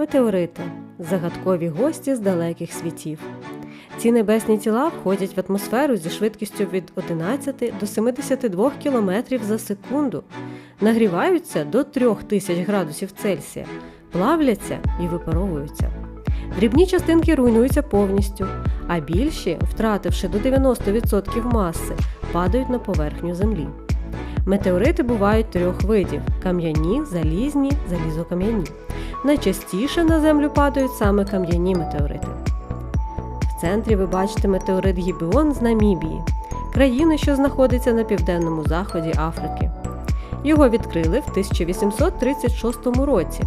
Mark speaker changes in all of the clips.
Speaker 1: Метеорити загадкові гості з далеких світів. Ці небесні тіла входять в атмосферу зі швидкістю від 11 до 72 км за секунду, нагріваються до 3000 градусів Цельсія, плавляться і випаровуються. Дрібні частинки руйнуються повністю, а більші, втративши до 90% маси, падають на поверхню Землі. Метеорити бувають трьох видів: кам'яні, залізні, залізокам'яні. Найчастіше на землю падають саме кам'яні метеорити. В центрі ви бачите метеорит Гібіон з Намібії, країни, що знаходиться на південному заході Африки. Його відкрили в 1836 році.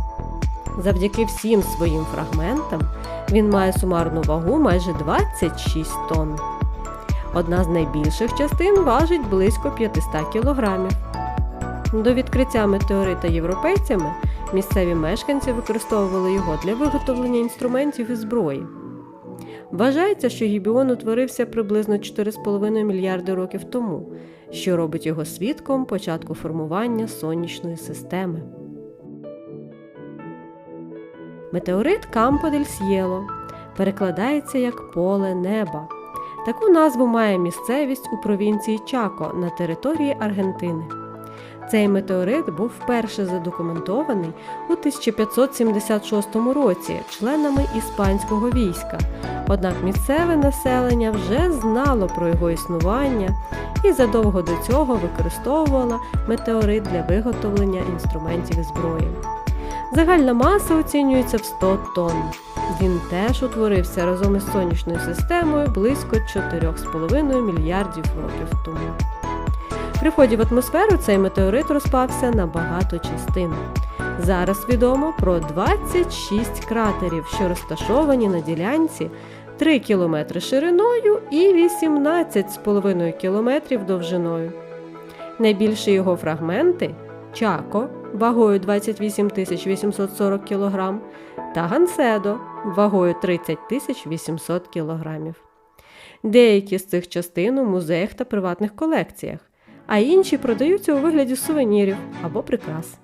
Speaker 1: Завдяки всім своїм фрагментам він має сумарну вагу майже 26 тонн. Одна з найбільших частин важить близько 500 кілограмів. До відкриття метеорита європейцями місцеві мешканці використовували його для виготовлення інструментів і зброї. Вважається, що гібіон утворився приблизно 4,5 мільярди років тому, що робить його свідком початку формування сонячної системи. Метеорит Кампо дель С'єло перекладається як поле неба. Таку назву має місцевість у провінції Чако на території Аргентини. Цей метеорит був вперше задокументований у 1576 році членами іспанського війська. Однак місцеве населення вже знало про його існування і задовго до цього використовувало метеорит для виготовлення інструментів зброї. Загальна маса оцінюється в 100 тонн. Він теж утворився разом із сонячною системою близько 4,5 мільярдів років тому. При вході в атмосферу цей метеорит розпався на багато частин. Зараз відомо про 26 кратерів, що розташовані на ділянці 3 км шириною і 18,5 км довжиною. Найбільші його фрагменти Чако вагою 28 840 кг та Ганседо вагою 30 800 кг. Деякі з цих частин у музеях та приватних колекціях, а інші продаються у вигляді сувенірів або прикрас.